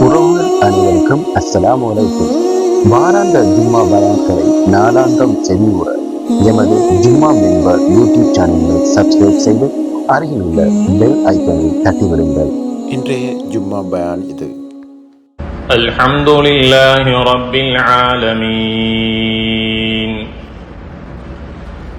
உறவுகள் அனைவருக்கும் அஸ்ஸலாமு அலைக்கும் வாராந்த ஜும்மா பயான்களை நாளாந்தம் செவிவுற எமது ஜும்மா மெம்பர் யூடியூப் சேனலை சப்ஸ்கிரைப் செய்து அருகில் உள்ள பெல் ஐக்கனை தட்டிவிடுங்கள் இன்றைய ஜும்மா பயான் இது الحمد لله رب العالمين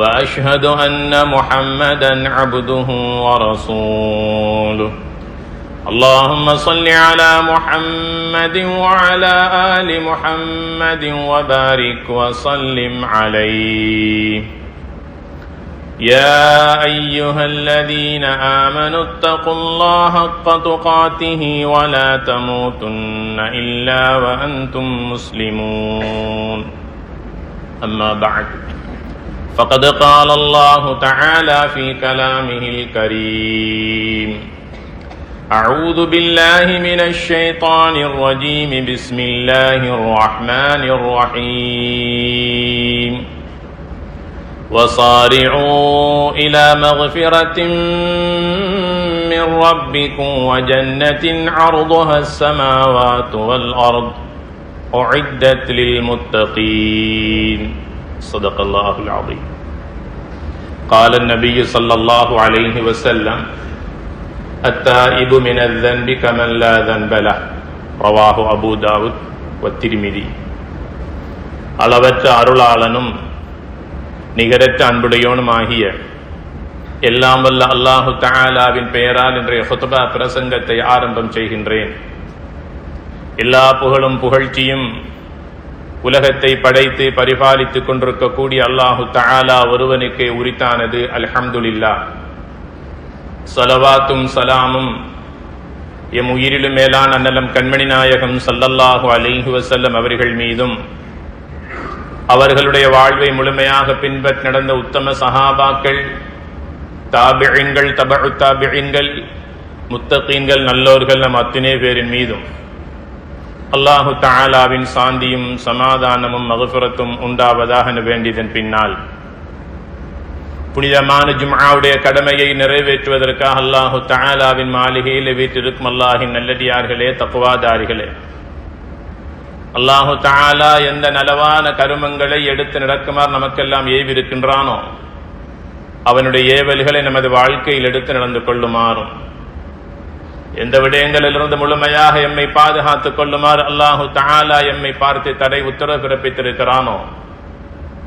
وأشهد أن محمدا عبده ورسوله. اللهم صل على محمد وعلى آل محمد وبارك وسلم عليه. يا أيها الذين آمنوا اتقوا الله حق تقاته ولا تموتن إلا وأنتم مسلمون. أما بعد. فقد قال الله تعالى في كلامه الكريم. أعوذ بالله من الشيطان الرجيم. بسم الله الرحمن الرحيم. وصارعوا إلى مغفرة من ربكم وجنة عرضها السماوات والأرض. أعدت للمتقين. صدق الله العظيم قال النبي صلى الله عليه وسلم التائب من الذنب كمن لا ذنب له رواه أبو داود والترمذي அளவற்ற அருளாளனும் நிகரற்ற அன்புடையோனுமாகிய எல்லாம் வல்ல அல்லாஹு தஆலாவின் பெயரால் இன்றைய ஹுத்பா பிரசங்கத்தை ஆரம்பம் செய்கின்றேன் எல்லா புகழும் புகழ்ச்சியும் உலகத்தை படைத்து பரிபாலித்துக் கொண்டிருக்கக்கூடிய அல்லாஹு தாலா ஒருவனுக்கே உரித்தானது அலஹம்துல்லா சலவாத்தும் சலாமும் எம் உயிரிலும் மேலான அன்னலம் கண்மணி நாயகம் சல்லல்லாஹு அலிஹு வசல்லம் அவர்கள் மீதும் அவர்களுடைய வாழ்வை முழுமையாக பின்பற்றி நடந்த உத்தம சஹாபாக்கள் தாபிழின்கள் தபு தாபிழின்கள் முத்தகீன்கள் நல்லோர்கள் நம் அத்தனை பேரின் மீதும். அல்லாஹு தாலாவின் சாந்தியும் சமாதானமும் மகசுரத்தும் உண்டாவதாக வேண்டியதன் பின்னால். புனிதமான ஜும்ஆவுடைய கடமையை நிறைவேற்றுவதற்காக அல்லாஹு தாலாவின் மாளிகையில் வீட்டிருக்கும் அல்லாஹின் நல்லடியார்களே தப்புவாதாரிகளே அல்லாஹு தாலா எந்த நலவான கருமங்களை எடுத்து நடக்குமாறு நமக்கெல்லாம் ஏவிருக்கின்றானோ அவனுடைய ஏவல்களை நமது வாழ்க்கையில் எடுத்து நடந்து கொள்ளுமாறும். எந்த விடயங்களிலிருந்து முழுமையாக எம்மை பாதுகாத்துக் கொள்ளுமாறு அல்லாஹு தாலா எம்மை பார்த்து தடை உத்தரவு பிறப்பித்திருக்கிறானோ?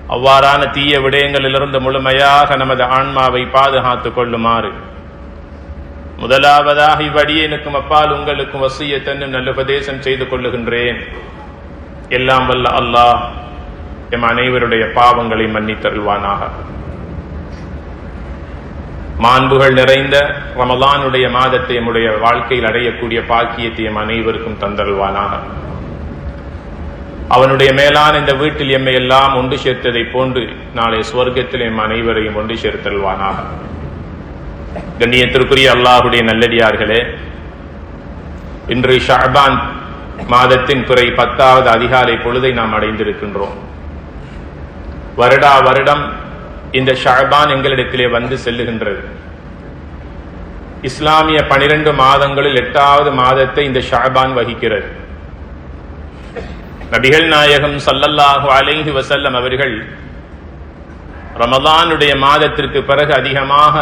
அவ்வாறான தீய விடயங்களிலிருந்து முழுமையாக நமது ஆன்மாவை பாதுகாத்துக் கொள்ளுமாறு. முதலாவதாக இவ்வடியனுக்கும் அப்பால் உங்களுக்கும் வசியத்தன்னு நல்ல உபதேசம் செய்து கொள்ளுகின்றேன். எல்லாம் வல்ல அல்லாஹ் எம் அனைவருடைய பாவங்களை மன்னித்தருள்வானாக. மாண்புகள் நிறைந்த ரமலானுடைய மாதத்தை நம்முடைய வாழ்க்கையில் அடையக்கூடிய பாக்கியத்தை அனைவருக்கும் தந்தருள்வானாக. அவனுடைய மேலான இந்த வீட்டில் எம்மை எல்லாம் ஒன்று சேர்த்ததை போன்று நாளை சுவர்க்கத்தில் எம் அனைவரையும் ஒன்று சேர்த்தல்வானாக கண்ணியத்திற்குரிய அல்லாஹுடைய நல்லடியார்களே இன்று ஷாபான் மாதத்தின் பிறை பத்தாவது அதிகாலை பொழுதை நாம் அடைந்திருக்கின்றோம். வருடா வருடம் இந்த ஷாபான் எங்களிடத்திலே வந்து செல்லுகின்றது. இஸ்லாமிய பனிரெண்டு மாதங்களில் எட்டாவது மாதத்தை இந்த ஷாபான் வகிக்கிறது. நபிகள் நாயகம் சல்லல்லாஹு அலைஹி வசல்லம் அவர்கள் ரமதானுடைய மாதத்திற்கு பிறகு அதிகமாக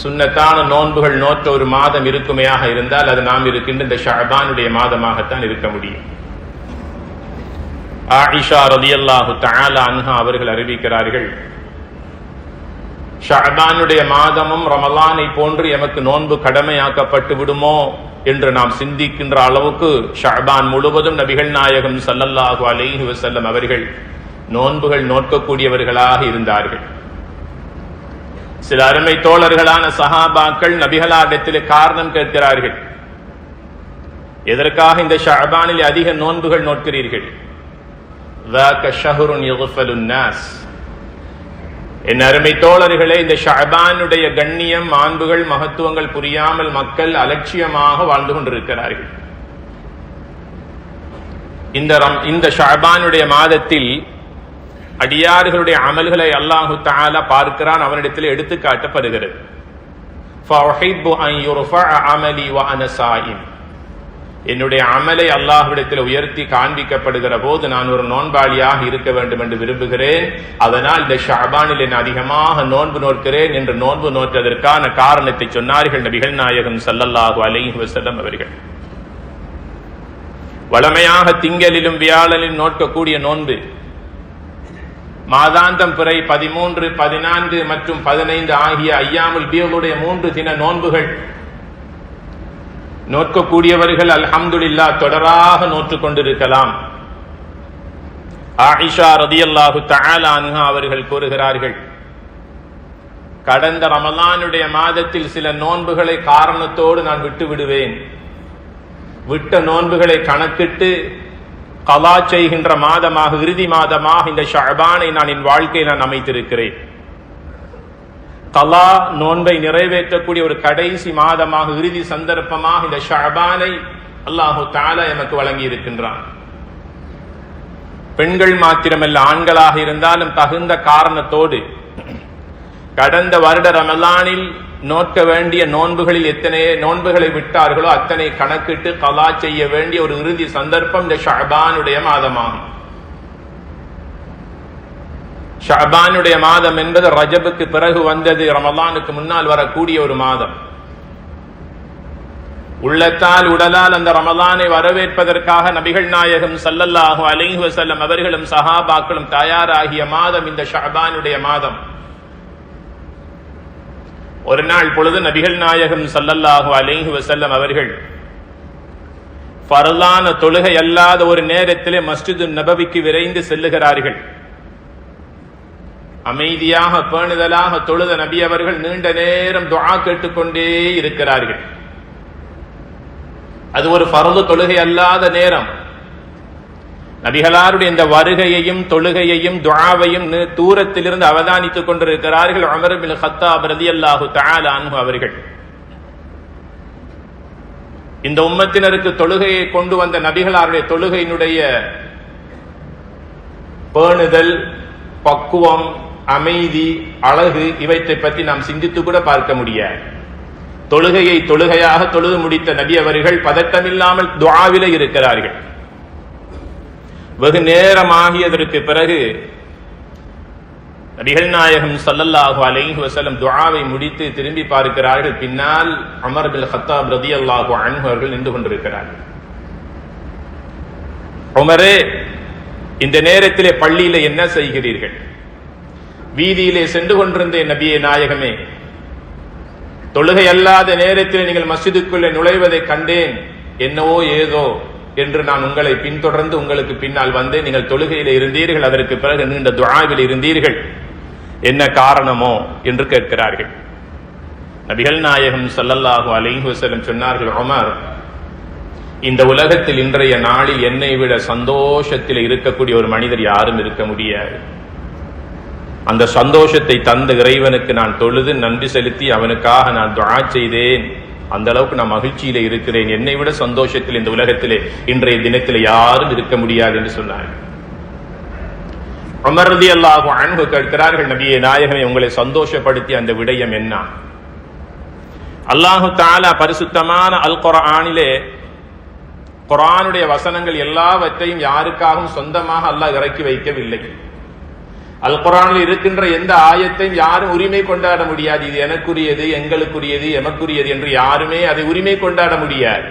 சுன்னத்தான நோன்புகள் நோற்ற ஒரு மாதம் இருக்குமையாக இருந்தால் அது நாம் இருக்கின்ற இந்த ஷாபானுடைய மாதமாகத்தான் இருக்க முடியும். ஆயிஷா ரலியல்லாஹு தஆலா அன்ஹா அவர்கள் அறிவிக்கிறார்கள் ஷாபானுடைய மாதமும் ரமலானை போன்று எமக்கு நோன்பு கடமையாக்கப்பட்டு விடுமோ என்று நாம் சிந்திக்கின்ற அளவுக்கு ஷாபான் முழுவதும் நபிகள் நாயகம் சல்லல்லாஹு அலைஹி வசல்லம் அவர்கள் நோன்புகள் நோக்கக்கூடியவர்களாக இருந்தார்கள். சில அருமை தோழர்களான சஹாபாக்கள் நபிகளாரிடத்திலே காரணம் கேட்கிறார்கள். எதற்காக இந்த ஷாபானில் அதிக நோன்புகள் நோட்கிறீர்கள் என் அருமை தோழர்களே இந்த ஷஅபானுடைய கண்ணியம் மாண்புகள் மகத்துவங்கள் புரியாமல் மக்கள் அலட்சியமாக வாழ்ந்து கொண்டிருக்கிறார்கள். இந்த ரம் இந்த ஷஅபானுடைய மாதத்தில் அடியார்களுடைய அமல்களை அல்லாஹு தாலா பார்க்கிறான் அவனிடத்தில் எடுத்துக்காட்டப்படுகிறது என்னுடைய அமலை அல்லாஹ்விடத்தில் உயர்த்தி காண்பிக்கப்படுகிற போது நான் ஒரு நோன்பாளியாக இருக்க வேண்டும் என்று விரும்புகிறேன். அதனால் இந்த ஷாபானில் என் அதிகமாக நோன்பு நோக்கிறேன் என்று நோன்பு நோற்றதற்கான காரணத்தை சொன்னார்கள் நபிகள் நாயகம் சல்லல்லாஹு அலைஹி வசல்லம் அவர்கள். வளமையாக திங்களிலும் வியாழனிலும் நோக்கக்கூடிய நோன்பு. மாதாந்தம் பிறை பதிமூன்று பதினான்கு மற்றும் பதினைந்து ஆகிய ஐயாமுல் பீவலுடைய மூன்று தின நோன்புகள் நோக்கக்கூடியவர்கள் அல்ஹம்துல்லா தொடராக நோற்றுக் கொண்டிருக்கலாம் ஆயிஷா ரதியல்லாஹு தஆலா அவர்கள் கூறுகிறார்கள் கடந்த ரமலானுடைய மாதத்தில் சில நோன்புகளை காரணத்தோடு நான் விட்டு விடுவேன் விட்ட நோன்புகளை கணக்கிட்டு கலா செய்கின்ற மாதமாக இறுதி மாதமாக இந்த ஷபானை நான் என் வாழ்க்கையில் நான் அமைத்திருக்கிறேன். கலா நோன்பை நிறைவேற்றக்கூடிய ஒரு கடைசி மாதமாக இறுதி சந்தர்ப்பமாக இந்த ஷஅபானை அல்லாஹு தாலா எமக்கு வழங்கி இருக்கின்றான் பெண்கள் மாத்திரமல்ல ஆண்களாக இருந்தாலும் தகுந்த காரணத்தோடு கடந்த வருட ரமலானில் நோக்க வேண்டிய நோன்புகளில் எத்தனை நோன்புகளை விட்டார்களோ அத்தனை கணக்கிட்டு கலா செய்ய வேண்டிய ஒரு இறுதி சந்தர்ப்பம் இந்த ஷபானுடைய மாதமாகும். ஷபானுடைய மாதம் என்பது ரஜபுக்கு பிறகு வந்தது. ரமலானுக்கு முன்னால் வரக்கூடிய ஒரு மாதம். உள்ளத்தால் உடலால் அந்த ரமலானை வரவேற்பதற்காக நபிகள் நாயகம் சல்லல்லாஹு அலைஹி வசல்லம் அவர்களும் சஹாபாக்களும் தயாராகிய மாதம் இந்த ஷபானுடைய மாதம். ஒரு நாள் பொழுது நபிகள் நாயகம் சல்லல்லாஹு அலைஹி வசல்லம் அவர்கள் ஃபர்லான தொழுகை அல்லாத ஒரு நேரத்திலே மஸ்ஜிது நபவிக்கு விரைந்து செல்லுகிறார்கள். அமைதியாக பேணுதலாக தொழுத நபி அவர்கள் நீண்ட நேரம் துவா கேட்டுக்கொண்டே இருக்கிறார்கள். அது ஒரு பரது தொழுகை அல்லாத நேரம். நபிகளாருடைய இந்த வருகையையும் தொழுகையையும் துவாவையும் தூரத்திலிருந்து அவதானித்துக் கொண்டிருக்கிறார்கள் உமர் பின் கத்தாப் ரலியல்லாஹு தஆலா அன்ஹு அவர்கள். இந்த உம்மத்தினருக்கு தொழுகையை கொண்டு வந்த நபிகளாருடைய தொழுகையினுடைய பேணுதல் பக்குவம் அமைதி அழகு இவற்றை பற்றி நாம் சிந்தித்து கூட பார்க்க முடியாது. தொழுகையை தொழுகையாக தொழுது முடித்த நபி அவர்கள் பதட்டமில்லாமல் துவாவில இருக்கிறார்கள். வெகு நேரமாகியதற்கு பிறகு நபிகள் நாயகம் சல்லல்லாஹு அலைஹி வசலம் துவாவை முடித்து திரும்பி பார்க்கிறார்கள். பின்னால் அமர் பில் கத்தாப் ரலியல்லாஹு அல்லாஹு அன்பர்கள் நின்று கொண்டிருக்கிறார்கள். உமரே இந்த நேரத்திலே பள்ளியில என்ன செய்கிறீர்கள்? வீதியிலே சென்று கொண்டிருந்தேன் நபியே நாயகமே. தொழுகை அல்லாத நேரத்தில் நீங்கள் மசிதுக்குள்ளே நுழைவதை கண்டேன். என்னவோ ஏதோ என்று நான் உங்களை பின்தொடர்ந்து உங்களுக்கு பின்னால் வந்தேன். நீங்கள் தொழுகையில் இருந்தீர்கள் அதற்கு பிறகு நீண்ட துஆவில் இருந்தீர்கள். என்ன காரணமோ என்று கேட்கிறார்கள். நபிகள் நாயகம் சல்லல்லாஹு அலைஹி சொன்னார்கள் உமர் இந்த உலகத்தில் இன்றைய நாளில் என்னை விட சந்தோஷத்தில் இருக்கக்கூடிய ஒரு மனிதர் யாரும் இருக்க முடியாது. அந்த சந்தோஷத்தை தந்த இறைவனுக்கு நான் தொழுது நன்றி செலுத்தி அவனுக்காக நான் துஆ செய்தேன். அந்த அளவுக்கு நான் மகிழ்ச்சியில இருக்கிறேன். என்னை விட சந்தோஷத்தில் இந்த உலகத்திலே இன்றைய தினத்தில் யாரும் இருக்க முடியாது என்று சொன்னார் அமர்தி அல்லாஹு அன்பு கேட்கிறார்கள் நபியை நாயகமே உங்களை சந்தோஷப்படுத்தி அந்த விடயம் என்ன? அல்லாஹு தாலா பரிசுத்தமான அல் குரானிலே குரானுடைய வசனங்கள் எல்லாவற்றையும் யாருக்காகவும் சொந்தமாக அல்லாஹ் இறக்கி வைக்கவில்லை. அல் குரானில் இருக்கின்ற எந்த ஆயத்தையும் யாரும் உரிமை கொண்டாட முடியாது. இது எனக்குரியது எங்களுக்குரியது எமக்குரியது என்று யாருமே அதை உரிமை கொண்டாட முடியாது.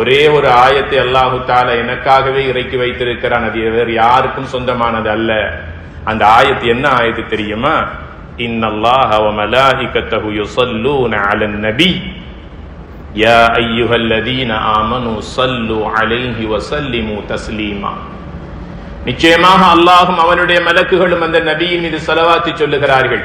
ஒரே ஒரு ஆயத்தை அல்லாஹு எனக்காகவே இறக்கி வைத்திருக்கிறான். அது வேறு யாருக்கும் சொந்தமானது அல்ல. அந்த ஆயத்து என்ன ஆயத்து தெரியுமா? இன்னல்லாஹ வ மலாயிகத்தஹு யுஸல்லூன அலன் நபி யா அய்யுஹல்லதீன ஆமனு ஸல்லு அலைஹி வ சல்லிமு தஸ்லீமா. நிச்சயமாக அல்லாஹும் அவனுடைய மலக்குகளும் அந்த நபியின் மீது செலவாத்தி சொல்லுகிறார்கள்.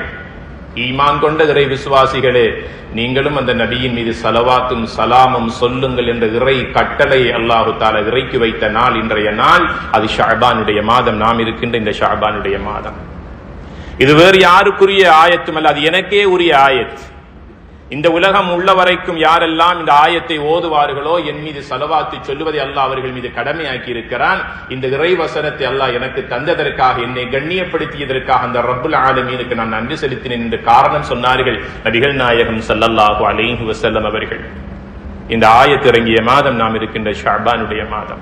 ஈமான் கொண்ட இறை விசுவாசிகளே நீங்களும் அந்த நபியின் மீது சலவாத்தும் சலாமும் சொல்லுங்கள் என்ற இறை கட்டளை அல்லாஹு தால இறைக்கு வைத்த நாள் இன்றைய நாள். அது ஷாபானுடைய மாதம். நாம் இருக்கின்ற இந்த ஷாபானுடைய மாதம். இது வேறு யாருக்குரிய ஆயத்தும் அல்ல. அது எனக்கே உரிய ஆயத். இந்த உலகம் உள்ள வரைக்கும் யாரெல்லாம் இந்த ஆயத்தை ஓதுவார்களோ என் மீது செலவாத்து சொல்லுவதை அல்லாஹ் அவர்கள் மீது கடமையாக்கி இருக்கிறான். இந்த இறை வசனத்தை அல்லாஹ் எனக்கு தந்ததற்காக என்னை கண்ணியப்படுத்தியதற்காக அந்த ரப்புல் ஆலமீனுக்கு நான் நன்றி செலுத்தினேன் என்று காரணம் சொன்னார்கள் நபிகள் நாயகம் சல்லல்லாஹு அலைஹி வசல்லம் அவர்கள். இந்த ஆயத்திறங்கிய மாதம் நாம் இருக்கின்ற ஷாபானுடைய மாதம்.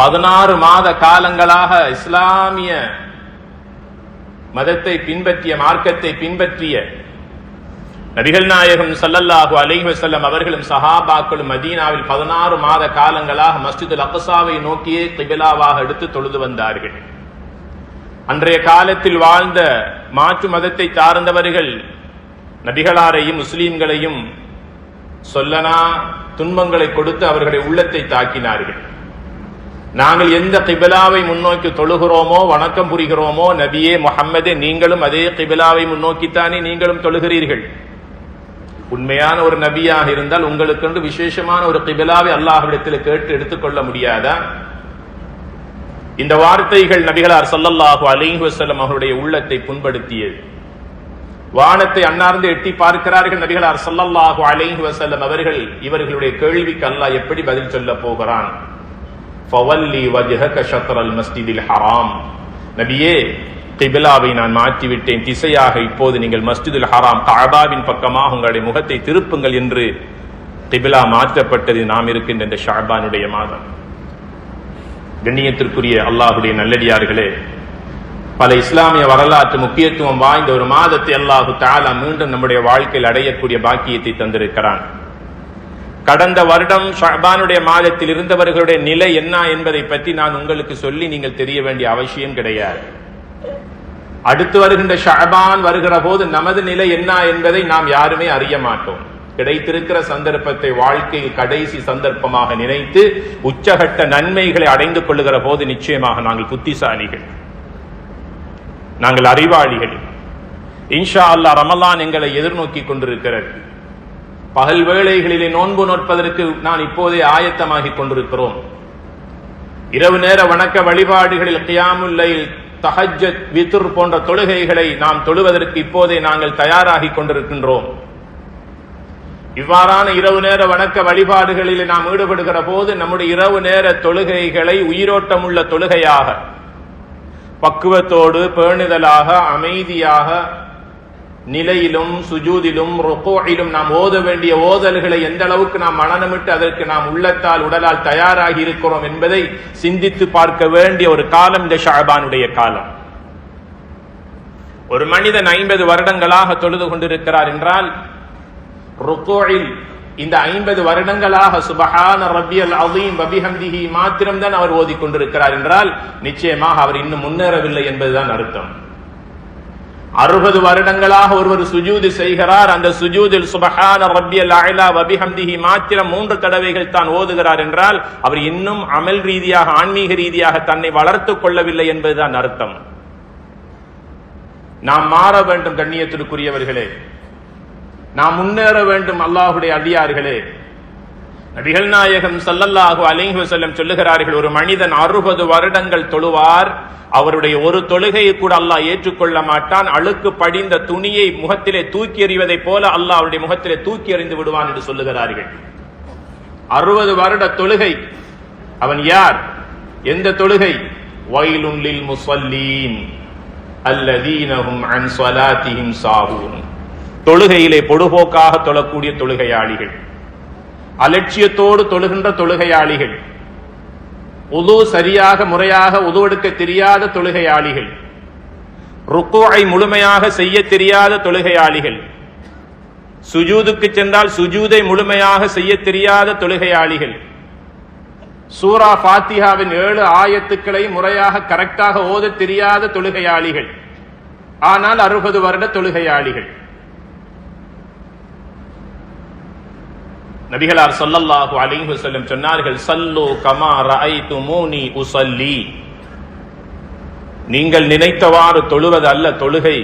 பதினாறு மாத காலங்களாக இஸ்லாமிய மதத்தை பின்பற்றிய மார்க்கத்தை பின்பற்றிய நபிகள் நாயகம் சல்லல்லாஹு அலைஹி வஸல்லம் அவர்களும் சஹாபாக்களும் மதீனாவில் பதினாறு மாத காலங்களாக மஸ்ஜிதுல் அக்ஸாவை நோக்கியே திபிலாவாக எடுத்து தொழுது வந்தார்கள். அன்றைய காலத்தில் வாழ்ந்த மாற்று மதத்தை சார்ந்தவர்கள் நபிகளாரையும் முஸ்லீம்களையும் சொல்லனா துன்பங்களை கொடுத்து அவர்களுடைய உள்ளத்தை தாக்கினார்கள். நாங்கள் எந்த கிபிலாவை முன்னோக்கி தொழுகிறோமோ வணக்கம் புரிகிறோமோ நபியே முகம்மதே நீங்களும் அதே கிபிலாவை முன்னோக்கித்தானே நீங்களும் தொழுகிறீர்கள். உண்மையான ஒரு நபியாக இருந்தால் உங்களுக்கு விசேஷமான ஒரு கிபிலாவை அல்லாஹ்விடத்தில் கேட்டு எடுத்துக்கொள்ள முடியாதா? இந்த வார்த்தைகள் நபிகளார் சல்லல்லாஹு அலைஹி வசல்லம் அவருடைய உள்ளத்தை புண்படுத்தியது. வானத்தை அன்னார்ந்து எட்டி பார்க்கிறார்கள் நபிகளார் சல்லல்லாஹு அலைஹி வசல்லம் அவர்கள். இவர்களுடைய கேள்விக்கு அல்லாஹ் எப்படி பதில் சொல்ல போகிறான்? ஃபவல்லி வஜ்ஹக ஷத்ரல் மஸ்ஜிதில் ஹராம். நபியே கிபிலாவை நான் மாற்றிவிட்டேன். திசையாக இப்போது நீங்கள் மஸ்ஜிதுல் ஹராம் காபாவின் பக்கமாக உங்களுடைய முகத்தை திருப்புங்கள் என்று கிபிலா மாற்றப்பட்டது நாம் இருக்கின்ற இந்த ஷாபானுடைய மாதம். கண்ணியத்திற்குரிய அல்லாஹுடைய நல்லடியார்களே பல இஸ்லாமிய வரலாற்று முக்கியத்துவம் வாய்ந்த ஒரு மாதத்தை அல்லாஹு தாலா மீண்டும் நம்முடைய வாழ்க்கையில் அடையக்கூடிய பாக்கியத்தை தந்திருக்கிறான். கடந்த வருடம் ஷாபானுடைய மாதத்தில் இருந்தவர்களுடைய நிலை என்ன என்பதை பற்றி நான் உங்களுக்கு சொல்லி நீங்கள் தெரிய வேண்டிய அவசியம் கிடையாது. அடுத்து வருகின்ற ஷாபான் வருகிற போது நமது நிலை என்ன என்பதை நாம் யாருமே அறிய மாட்டோம். கிடைத்திருக்கிற சந்தர்ப்பத்தை வாழ்க்கையில் கடைசி சந்தர்ப்பமாக நினைத்து உச்சகட்ட நன்மைகளை அடைந்து கொள்ளுகிற போது நிச்சயமாக நாங்கள் புத்திசாலிகள். நாங்கள் அறிவாளிகள். இன்ஷா அல்லா ரமலான் எங்களை எதிர்நோக்கி கொண்டிருக்கிறது. பகல் வேளைகளிலே நோன்பு நோட்பதற்கு நான் இப்போதே ஆயத்தமாகிக் கொண்டிருக்கிறோம். இரவு நேர வணக்க வழிபாடுகளில் கியாமுல்லையில் தஹஜத் வித்துர் போன்ற தொழுகைகளை நாம் தொழுவதற்கு இப்போதே நாங்கள் தயாராகி கொண்டிருக்கின்றோம். இவ்வாறான இரவு நேர வணக்க வழிபாடுகளில் நாம் ஈடுபடுகிற போது நம்முடைய இரவு நேர தொழுகைகளை உயிரோட்டமுள்ள தொழுகையாக பக்குவத்தோடு பேணுதலாக அமைதியாக நிலையிலும் சுஜூதிலும் ரொக்கோயிலும் நாம் ஓத வேண்டிய ஓதல்களை எந்த அளவுக்கு நாம் மனநமிட்டு அதற்கு நாம் உள்ளத்தால் உடலால் தயாராகி இருக்கிறோம் என்பதை சிந்தித்து பார்க்க வேண்டிய ஒரு காலம் இந்த ஷாபானுடைய காலம். ஒரு மனிதன் ஐம்பது வருடங்களாக தொழுது கொண்டிருக்கிறார் என்றால் ருக்கோயில் இந்த ஐம்பது வருடங்களாக சுபஹான ரபியல் அலீம் வபிஹம்திஹி மாத்திரம்தான் அவர் ஓதிக்கொண்டிருக்கிறார் என்றால் நிச்சயமாக அவர் இன்னும் முன்னேறவில்லை என்பதுதான் அர்த்தம். அறுபது வருடங்களாக ஒருவர் சுஜூது செய்கிறார். அந்த சுஜூதில் சுபஹான ரப்பியல் அலா வபிஹம்திஹி மாத்திரம் மூன்று தடவைகள் தான் ஓதுகிறார் என்றால் அவர் இன்னும் அமல் ரீதியாக ஆன்மீக ரீதியாக தன்னை வளர்த்துக் கொள்ளவில்லை என்பதுதான் அர்த்தம். நாம் மாற வேண்டும் கண்ணியத்திற்குரியவர்களே. நாம் முன்னேற வேண்டும் அல்லாஹுடைய அடியார்களே. நபிகள் நாயகம் சல்லல்லாஹு அலைஹி செல்லம் சொல்லுகிறார்கள் ஒரு மனிதன் அறுபது வருடங்கள் தொழுவார் அவருடைய ஒரு தொழுகையை கூட அல்லாஹ் ஏற்றுக்கொள்ள மாட்டான். அழுக்கு படிந்த துணியை முகத்திலே தூக்கி எறிவதைப் போல அல்லாஹ் அவருடைய முகத்திலே தூக்கி எறிந்து விடுவான் என்று சொல்லுகிறார்கள். அறுபது வருட தொழுகை அவன் யார்? எந்த தொழுகை? வயலுள்ளில் முசல்லீன் அல்ல அல்லதீனஹும் அன் ஸலாத்திஹிம் சாஹூன். தொழுகையிலே பொடுபோக்காக தொழக்கூடிய தொழுகையாளிகள். அலட்சியத்தோடு தொழுகின்ற தொழுகையாளிகள். உது சரியாக முறையாக உது எடுக்க தெரியாத தொழுகையாளிகள். ருக்குவை முழுமையாக செய்ய தெரியாத தொழுகையாளிகள். சுஜூதுக்கு சென்றால் சுஜூதை முழுமையாக செய்ய தெரியாத தொழுகையாளிகள். சூரா பாத்திகாவின் ஏழு ஆயத்துக்களை முறையாக கரெக்டாக ஓத தெரியாத தொழுகையாளிகள். ஆனால் அறுபது வருட தொழுகையாளிகள். நபிகளார் சொல்லல்லாஹு அலிஹு செல்லும் சொன்னார்கள் சல்லு கமா ரஐதுமூனி உசல்லி நீங்கள் நினைத்தவாறு தொழுவது அல்ல தொழுகை.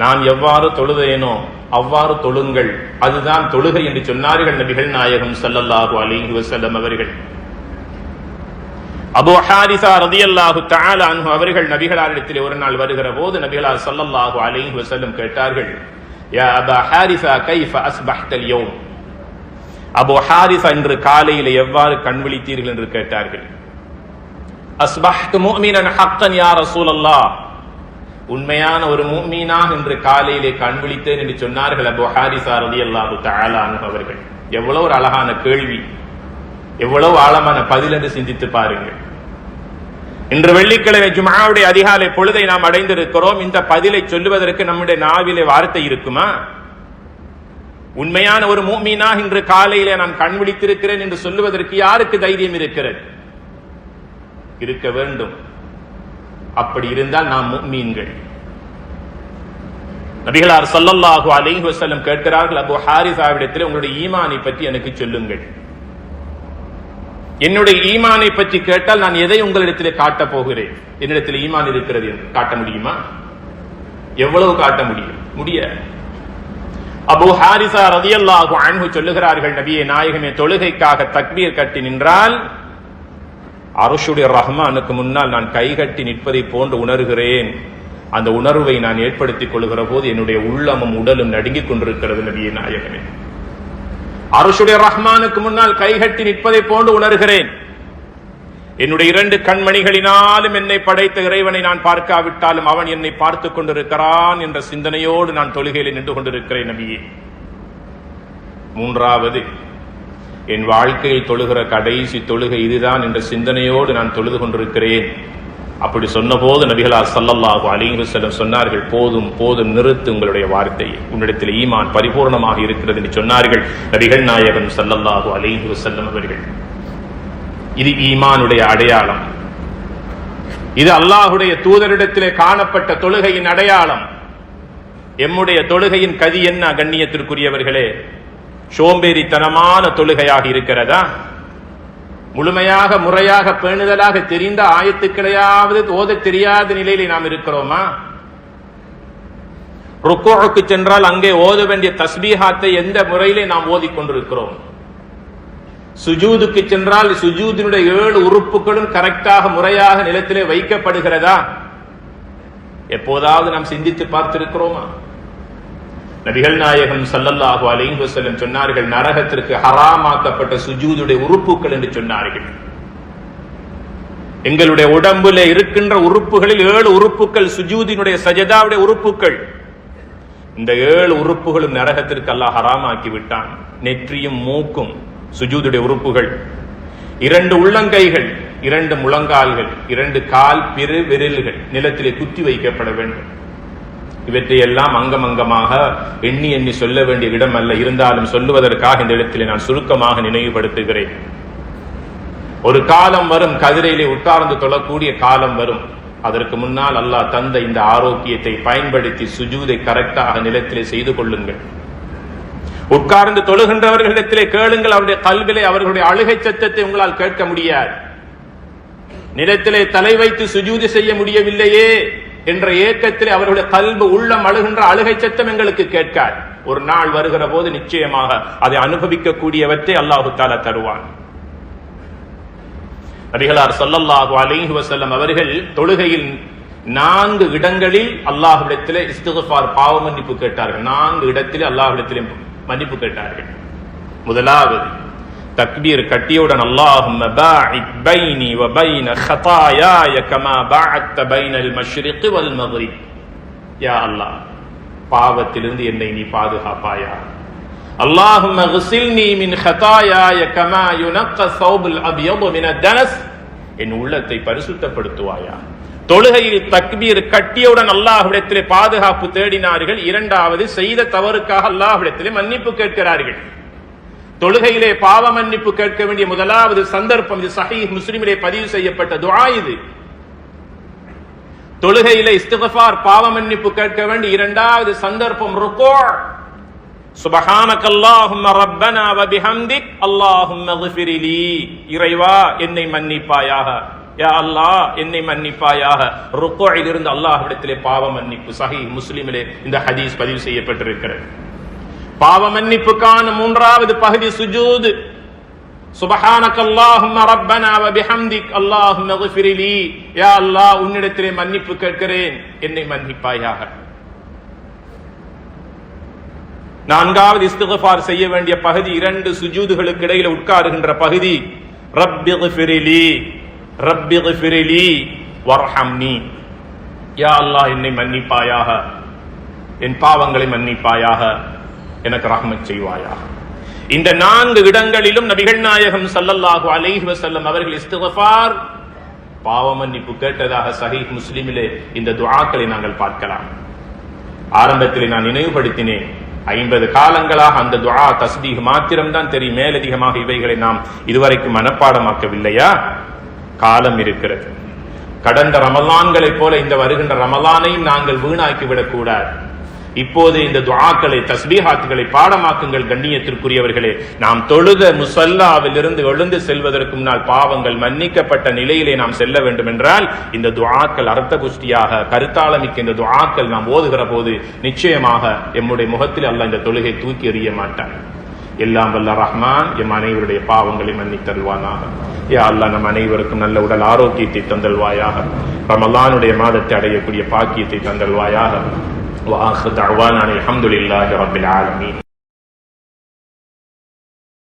நான் எவ்வாறு தொழுதேனோ அவ்வாறு தொழுங்கள். அதுதான் தொழுகை என்று சொன்னார்கள் நபிகள் நாயகம் சல்லல்லாஹு அலைஹி வசல்லம் அவர்கள். அபு ஹாரிசா ரதியல்லாஹு தஆலா அன்ஹு அவர்கள் நபிகளாரிடத்தில் ஒரு நாள் வருகிற போது நபிகளார் சல்லல்லாஹு அலைஹி வசல்லம் கேட்டார்கள் யா அபா ஹாரிசா கைஃப அஸ்பஹ்தல் யோம்? அபூ ஹாரிஸ் அன்று காலையில் எவ்வாறு கண் விழித்தீர்கள் என்று கேட்டார்கள். அஸ்பஹ்து முஃமினன் ஹக்கன் யா ரசூலல்லாஹ். உண்மையான ஒரு மூமீனா என்று காலையிலே கண் விழித்தேன் என்று சொன்னார்கள் அபூ ஹாரிசா ரலியல்லாஹு அல்லாஹு அன்ஹு அவர்கள். எவ்வளவு ஒரு அழகான கேள்வி. எவ்வளவு ஆழமான பதில் என்று சிந்தித்து பாருங்கள். இன்று வெள்ளிக்கிழமை ஜுமாவுடைய அதிகாலை பொழுதை நாம் அடைந்திருக்கிறோம். இந்த பதிலை சொல்லுவதற்கு நம்முடைய நாவிலே வார்த்தை இருக்குமா? உண்மையான ஒரு மூமீனா இன்று காலையிலே நான் கண் விழித்திருக்கிறேன் என்று சொல்லுவதற்கு யாருக்கு தைரியம் இருக்கிறது? இருக்க வேண்டும். அப்படி இருந்தால் நாம் மீன்கள் நபிகளார் ஸல்லல்லாஹு அலைஹி வஸல்லம் கேட்கிறார்கள் அபு ஹாரிசாவிடத்தில் உங்களுடைய ஈமானை பற்றி எனக்கு சொல்லுங்கள். என்னுடைய ஈமானை பற்றி கேட்டால் நான் எதை உங்களிடத்தில் காட்டப் போகிறேன்? என்னிடத்தில் ஈமான் இருக்கிறது என்று. காட்ட முடியுமா? எவ்வளவு காட்ட முடியும்? முடிய. அபு ஹாரிசா ரதியல்லாஹு அன்பு சொல்லுகிறார்கள் நபியே நாயகமே தொழுகைக்காக தக்பீர் கட்டி நின்றால் அருஷுடைய ரஹ்மானுக்கு முன்னால் நான் கைகட்டி நிற்பதை போன்று உணர்கிறேன். அந்த உணர்வை நான் ஏற்படுத்திக் கொள்கிற போது என்னுடைய உள்ளமும் உடலும் நடுங்கிக் கொண்டிருக்கிறது நபியே நாயகமே. அருஷுடைய ரஹ்மானுக்கு முன்னால் கைகட்டி நிற்பதை போன்று உணர்கிறேன். என்னுடைய இரண்டு கண்மணிகளினாலும் என்னை படைத்த இறைவனை நான் பார்க்காவிட்டாலும் அவன் என்னை பார்த்துக் கொண்டிருக்கிறான் என்ற சிந்தனையோடு நான் தொழுகையில் நின்று கொண்டிருக்கிறேன் நபியே. மூன்றாவது என் வாழ்க்கையில் தொழுகிற கடைசி தொழுகை இதுதான் என்ற சிந்தனையோடு நான் தொழுது கொண்டிருக்கிறேன். அப்படி சொன்னபோது நபிகளார் சல்லல்லாஹு அலிங்கு செல்லம் சொன்னார்கள் போதும் போதும் நிறுத்து உங்களுடைய வார்த்தையை. உன்னிடத்தில் ஈமான் பரிபூர்ணமாக இருக்கிறது என்று சொன்னார்கள் நபிகள் நாயகன் சல்லல்லாஹு அலிங்கு செல்லம் அவர்கள். இது ஈமானுடைய அடையாளம். இது அல்லாஹுடைய தூதரிடத்திலே காணப்பட்ட தொழுகையின் அடையாளம். எம்முடைய தொழுகையின் கதி என்ன கண்ணியத்திற்குரியவர்களே? சோம்பேறித்தனமான தொழுகையாக இருக்கிறதா? முழுமையாக முறையாக பேணுதலாக தெரிந்த ஆயத்துக்களையாவது ஓத தெரியாத நிலையில நாம் இருக்கிறோமா? ருக்கோவுக்கு சென்றால் அங்கே ஓத வேண்டிய தஸ்பீஹாத்தை எந்த முறையிலே நாம் ஓதிக்கொண்டிருக்கிறோம் சுஜூதுக்கு சென்றால் சுஜூதினுடைய ஏழு உறுப்புகளும் கரெக்டாக முறையாக நிலத்திலே வைக்கப்படுகிறதா? எப்போதாவது நாம் சிந்தித்து பார்த்திருக்கிறோமா? நபிகள் நாயகம் சல்லல்லாஹு அலைஹி வஸல்லம் சொன்னார்கள் நரகத்திற்கு ஹராமாக்கப்பட்ட சுஜூதுடைய உறுப்புகள் என்று சொன்னார்கள். எங்களுடைய உடம்புல இருக்கின்ற உறுப்புகளில் ஏழு உறுப்புகள் சுஜூதினுடைய சஜதாவுடைய உறுப்புகள். இந்த ஏழு உறுப்புகளும் நரகத்திற்கு அல்லாஹ் ஹராமாக்கி விட்டான். நெற்றியும் மூக்கும் சுஜூதுடைய உறுப்புகள். இரண்டு உள்ளங்கைகள் இரண்டு முழங்கால்கள் இரண்டு கால் பிறு விரல்கள் நிலத்திலே குத்தி வைக்கப்பட வேண்டும். இவற்றை எல்லாம் அங்கம் அங்கமாக எண்ணி எண்ணி சொல்ல வேண்டிய இடம் அல்ல இருந்தாலும் சொல்லுவதற்காக இந்த இடத்திலே நான் சுருக்கமாக நினைவுபடுத்துகிறேன். ஒரு காலம் வரும் கதிரையிலே உட்கார்ந்து தொழக்கூடிய காலம் வரும். அதற்கு முன்னால் அல்லாஹ் தந்த இந்த ஆரோக்கியத்தை பயன்படுத்தி சுஜூதை கரெக்டாக நிலத்திலே செய்து கொள்ளுங்கள். உட்கார்ந்து தொழுகின்றவர்களிடத்திலே கேளுங்கள் அவருடைய கல்விலே அவர்களுடைய அழுகை சத்தத்தை உங்களால் கேட்க முடியாது. நிலத்திலே தலை வைத்து சுஜூதி செய்ய முடியவில்லையே என்ற ஏக்கத்திலே அவர்களுடைய கல்பு உள்ளம் அழுகின்ற அழுகை சத்தம் எங்களுக்கு கேட்கார் ஒரு நாள் வருகிற போது நிச்சயமாக அதை அனுபவிக்க கூடியவற்றை அல்லாஹு தாலா தருவான். நபிகளார் சொல்லல்லாஹு அலிஹி வசல்லம் அவர்கள் தொழுகையில் நான்கு இடங்களில் அல்லாஹ்விடத்திலே இஸ்திக்ஃபார் பாவ மன்னிப்பு கேட்டார்கள். நான்கு இடத்திலே அல்லாஹ்விடத்திலே மன்னிப்பு கேட்டார்கள். முதலாவது தக்பீர் கட்டியவுடன் அல்லாஹும் பாஇத் பைனி வ பைன ஹதாயாய கமா பாஅத்த பைனல் மஷ்ரிக் வல் மக்ரிப். யா அல்லாஹ் பாவத்திலிருந்து என்னை நீ பாதுகாப்பாயா? அல்லாஹும் அகசில்னி மின் ஹதாயாய கமா யுனக்க சௌபுல் அபியது மின தனஸ். என் உள்ளத்தை பரிசுத்தப்படுத்துவாயா? தொழுகையில் தக்பீர் கட்டியவுடன் அல்லாஹ்விடத்திலே பாதுகாப்பு தேடினார்கள். இரண்டாவது செய்த தவறுக்காக அல்லாஹ்விடத்திலே மன்னிப்பு கேட்கிறார்கள். தொழுகையிலே பாவ மன்னிப்பு கேட்க வேண்டிய முதலாவது சந்தர்ப்பம் இது. சஹி முஸ்லிமிலே பதிவு செய்யப்பட்ட துவா இது. தொழுகையிலே இஸ்திகஃபார் பாவ மன்னிப்பு கேட்க வேண்டிய இரண்டாவது சந்தர்ப்பம் ருக்கோ. சுபகானக் அல்லாஹும்ம ரப்பனா வபிஹம்திக். அல்லாஹும்ம இறைவா என்னை மன்னிப்பாயாக. யா அல்லாஹ் என்னை மன்னிப்பாயாக. ருக்கோயில் இருந்து அல்லாஹ்விடத்திலே பாவ மன்னிப்பு. சஹி முஸ்லிமிலே இந்த ஹதீஸ் பதிவு செய்யப்பட்டிருக்கிறது. பாவ மன்னிப்புக்கான மூன்றாவது பகுதி சுஜூது. சுபஹானக் அல்லாஹும்ம ரப்பனா வ பிஹம்திக் அல்லாஹும்ம இக்ஃபிர் லீ. யா அல்லாஹ் உன்னிடத்திலே மன்னிப்பு கேட்கிறேன். என்னை மன்னிப்பாயாக. நான்காவது இஸ்திகஃபார் செய்ய வேண்டிய பகுதி இரண்டு சுஜூதுகளுக்கு இடையில உட்காருகின்ற பகுதி. ரப்பி இக்ஃபிர் லீ. ரப்பி ஃபிரிலி லீ வர்ஹம்னி. யா அல்லாஹ் என்னை மன்னிப்பாயாக. என் பாவங்களை மன்னிப்பாயாக. எனக்கு ரஹ்மத் செய்வாயாக. இந்த நான்கு இடங்களிலும் நபிகள் நாயகம் சல்லல்லாஹு அலைஹி வஸல்லம் அவர்கள் இஸ்திகஃபார் பாவ மன்னிப்பு கேட்டதாக சஹீஹ் முஸ்லிமிலே இந்த துவாக்களை நாங்கள் பார்க்கலாம். ஆரம்பத்தில் நான் நினைவுபடுத்தினேன். ஐம்பது காலங்களாக அந்த துவா தஸ்பீஹ் மாத்திரம்தான் தெரியும். மேலதிகமாக இவைகளை நாம் இதுவரைக்கும் மனப்பாடமாக்கவில்லையா? காலம் இருக்கிறது. கடந்த ரமலான்களைப் போல இந்த வருகின்ற ரமலானையும் நாங்கள் வீணாக்கி விடக்கூடாது இப்போது இந்த துவாக்களை தஸ்பீஹாத்துகளை பாடமாக்குங்கள் கண்ணியத்திற்குரியவர்களே. நாம் தொழுத முசல்லாவில் இருந்து எழுந்து செல்வதற்கு முன்னால் பாவங்கள் மன்னிக்கப்பட்ட நிலையிலே நாம் செல்ல வேண்டும் என்றால் இந்த துவாக்கள் அர்த்த குஷ்டியாக கருத்தாளமிக்க இந்த துவாக்கள் நாம் ஓதுகிற போது நிச்சயமாக எம்முடைய முகத்தில் அல்ல இந்த தொழுகை தூக்கி எறிய மாட்டார் எல்லாம் வல்ல ரஹ்மான் எம் அனைவருடைய பாவங்களை மன்னித்தருள்வானாக. யா அல்லா நம் அனைவருக்கும் நல்ல உடல் ஆரோக்கியத்தை தந்தல்வாயாக ரமலானுடைய மாதத்தை அடையக்கூடிய பாக்கியத்தை தந்தல்வாயாக வாஹு தழ்வான் அலமதுல்லாஹி ரபில் ஆலமீன்.